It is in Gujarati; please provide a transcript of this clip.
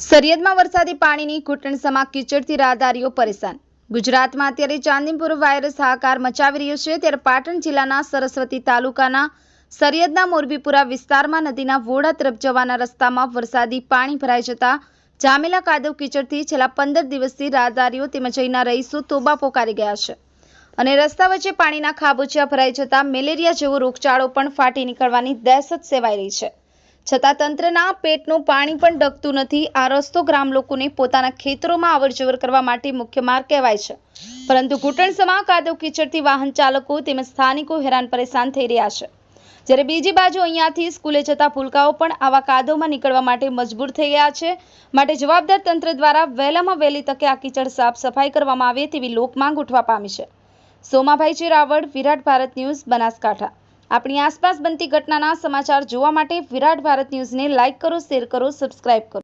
સરિયદમાં વરસાદી પાણીની ઘૂંટણસમા કીચડથી રાહદારીઓ પરેશાન. ગુજરાતમાં અત્યારે ચાંદીપુર વાયરસ હાહાકાર મચાવી રહ્યો છે. ત્યારે પાટણ જિલ્લાના સરસ્વતી તાલુકાના સરિયદના મોરબીપુરા વિસ્તારમાં નદીના વોડા તરફ જવાના રસ્તામાં વરસાદી પાણી ભરાઈ જતા જામેલા કાદવ કીચડથી છેલ્લા પંદર દિવસથી રાહદારીઓ તેમજ અહીંના રહીશો તોબા પોકારી ગયા છે અને રસ્તા વચ્ચે પાણીના ખાબોચિયા ભરાઈ જતા મેલેરિયા જેવો રોગચાળો પણ ફાટી નીકળવાની દહેશત સેવાઈ રહી છે. છતાં તંત્રના પેટનું પાણી પણ ડગતું નથી. આ રસ્તો ગ્રામ લોકોને પોતાના ખેતરોમાં અવરજવર કરવા માટે મુખ્ય માર્ગ કહેવાય છે. પરંતુ ઘૂંટણસમાં કાદવ કીચડથી વાહન ચાલકો તેમજ સ્થાનિકો હેરાન પરેશાન થઈ રહ્યા છે. જ્યારે બીજી બાજુ અહીંયાથી સ્કૂલે જતા ભૂલકાઓ પણ આવા કાદવમાં નીકળવા માટે મજબૂર થઈ ગયા છે. માટે જવાબદાર તંત્ર દ્વારા વહેલામાં વહેલી તકે આ કીચડ સાફ સફાઈ કરવામાં આવે તેવી લોકમાંગ ઉઠવા પામી છે. સોમાભાઈ ચિરાવડ, વિરાટ ભારત ન્યૂઝ, બનાસકાંઠા. આપણી આસપાસ બનતી ઘટનાના સમાચાર જોવા માટે વિરાટ ભારત ન્યૂઝને લાઇક કરો, શેર કરો, સબસ્ક્રાઇબ કરો.